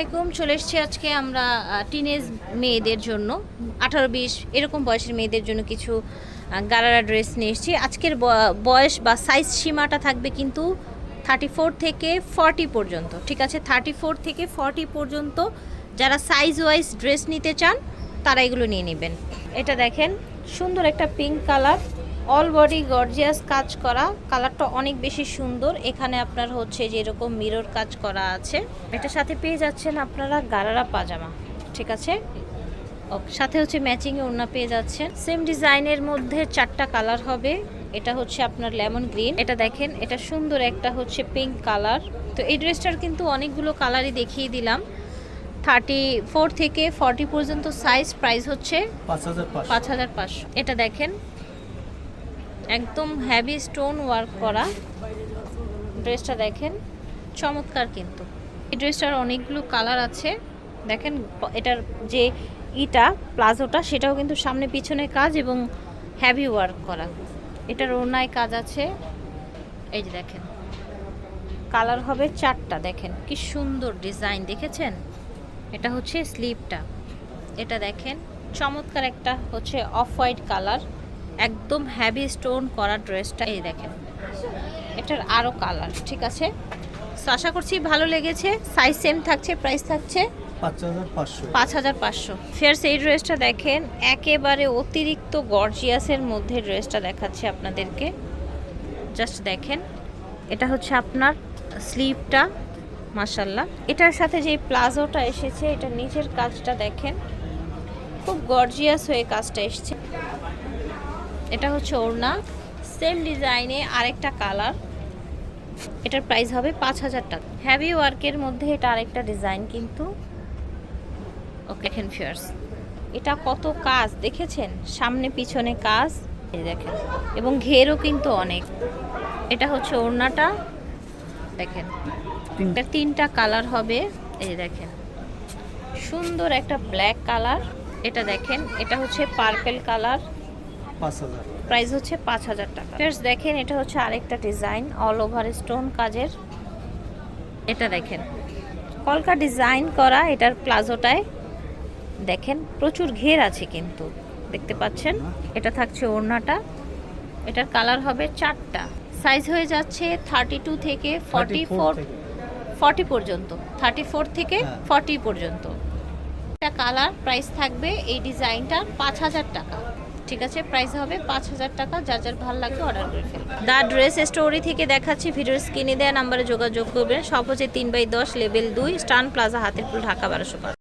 এরকম চলে এসেছি আজকে আমরা টিনেজ মেয়েদের জন্য। আঠারো, বিশ, এরকম বয়সের মেয়েদের জন্য কিছু গারারা ড্রেস নিয়ে এসেছি। আজকের বয়স বা সাইজ সীমাটা থাকবে কিন্তু থার্টি ফোর থেকে ফর্টি পর্যন্ত, ঠিক আছে? থার্টি ফোর থেকে ফর্টি পর্যন্ত যারা সাইজ ওয়াইজ ড্রেস নিতে চান, তারা এগুলো নিয়ে নেবেন। এটা দেখেন, সুন্দর একটা pink colour all body gorgeous কাজ করা কালারটা অনেক বেশি সুন্দর। এখানে আপনার হচ্ছে যে এরকম মিরর কাজ করা আছে। এটার সাথে পেয়ে যাচ্ছেন আপনারা গারারা পাজামা ঠিক আছে? সাথে হচ্ছে ম্যাচিং এ ওড়না পেয়ে যাচ্ছেন। সেম ডিজাইনের মধ্যে চারটা কালার হবে। এটা হচ্ছে আপনার লেমন গ্রিন এটা দেখেন এটা সুন্দর একটা হচ্ছে পিঙ্ক কালার। তো এই ড্রেসটার কিন্তু অনেকগুলো কালারই দেখিয়ে দিলাম। থার্টি ফোর থেকে ফর্টি পর্যন্ত সাইজ প্রাইস হচ্ছে পাঁচ হাজার পাঁচ হাজার পাঁচশো। এটা দেখেন একদম হ্যাভি স্টোন ওয়ার্ক করা। ড্রেসটা দেখেন, চমৎকার কিন্তু। এই ড্রেসটার অনেকগুলো কালার আছে। দেখেন, এটার যে ইটা, প্লাজোটা, সেটাও কিন্তু সামনে পিছনে কাজ এবং হ্যাভি ওয়ার্ক করা। এটার ওনায় কাজ আছে। এই যে দেখেন কালার হবে চারটা। দেখেন, কি সুন্দর ডিজাইন দেখেছেন? এটা হচ্ছে স্লিপটা এটা দেখেন, চমৎকার একটা হচ্ছে অফ হোয়াইট কালার একদম হ্যাভি স্টোন করা ড্রেসটা এই দেখেন। এটার আরও কালার ঠিক আছে? So, আশা করছি ভালো লেগেছে। সাইজ সেম থাকছে প্রাইস থাকছে। পাঁচ হাজার পাঁচশো। ফেয়ার্স এই ড্রেসটা দেখেন একেবারে অতিরিক্ত গর্জিয়াসের মধ্যে ড্রেসটা দেখাচ্ছে আপনাদেরকে। জাস্ট দেখেন এটা হচ্ছে আপনার স্লিভটা মাসাল্লাহ এটার সাথে যে প্লাজোটা এসেছে এটা নিচের কাজটা দেখেন। খুব গর্জিয়াস হয়ে কাজটা এসেছে। এটা হচ্ছে ওড়না। সেম ডিজাইনে আরেকটা কালার এটার প্রাইস হবে পাঁচ হাজার টাকা। হ্যাভি ওয়ার্কের মধ্যে এটা আরেকটা ডিজাইন কিন্তু। এটা কত কাজ, দেখেছেন? সামনে পিছনে কাজ। দেখেন, এবং ঘেরও কিন্তু অনেক। এটা হচ্ছে ওড়নাটা। দেখেন তিনটা কালার হবে। এই দেখেন, সুন্দর একটা ব্ল্যাক কালার এটা দেখেন, এটা হচ্ছে পার্পেল কালার প্রাইস হচ্ছে পাঁচ হাজার টাকা। দেখেন এটা হচ্ছে আরেকটা ডিজাইন অল ওভার স্টোন কাজের। এটা দেখেন কলকা ডিজাইন করা এটার প্লাজোটায়। দেখেন প্রচুর ঘের আছে কিন্তু দেখতে পাচ্ছেন? এটা থাকছে ওড়নাটা এটার কালার হবে চারটা। সাইজ হয়ে যাচ্ছে থার্টি টু থেকে ফর্টি ফোর ফর্টি পর্যন্ত। থার্টি ফোর থেকে হ্যাঁ। ফর্টি পর্যন্ত। একটা কালার প্রাইস থাকবে এই ডিজাইনটা পাঁচ হাজার টাকা। ঠিক আছে প্রাইস হবে পাঁচ হাজার টাকা, যার যার ভালো লাগে অর্ডার করে ফেলবেন দ্য ড্রেস স্টোরি থেকে দেখাচ্ছি, ভিডিওর স্ক্রিনে দেওয়া নাম্বারে যোগাযোগ করবেন। সব হচ্ছে তিন বাই দশ লেভেল দুই স্টান প্লাজা হাতিরপুল, ঢাকা, বারোশো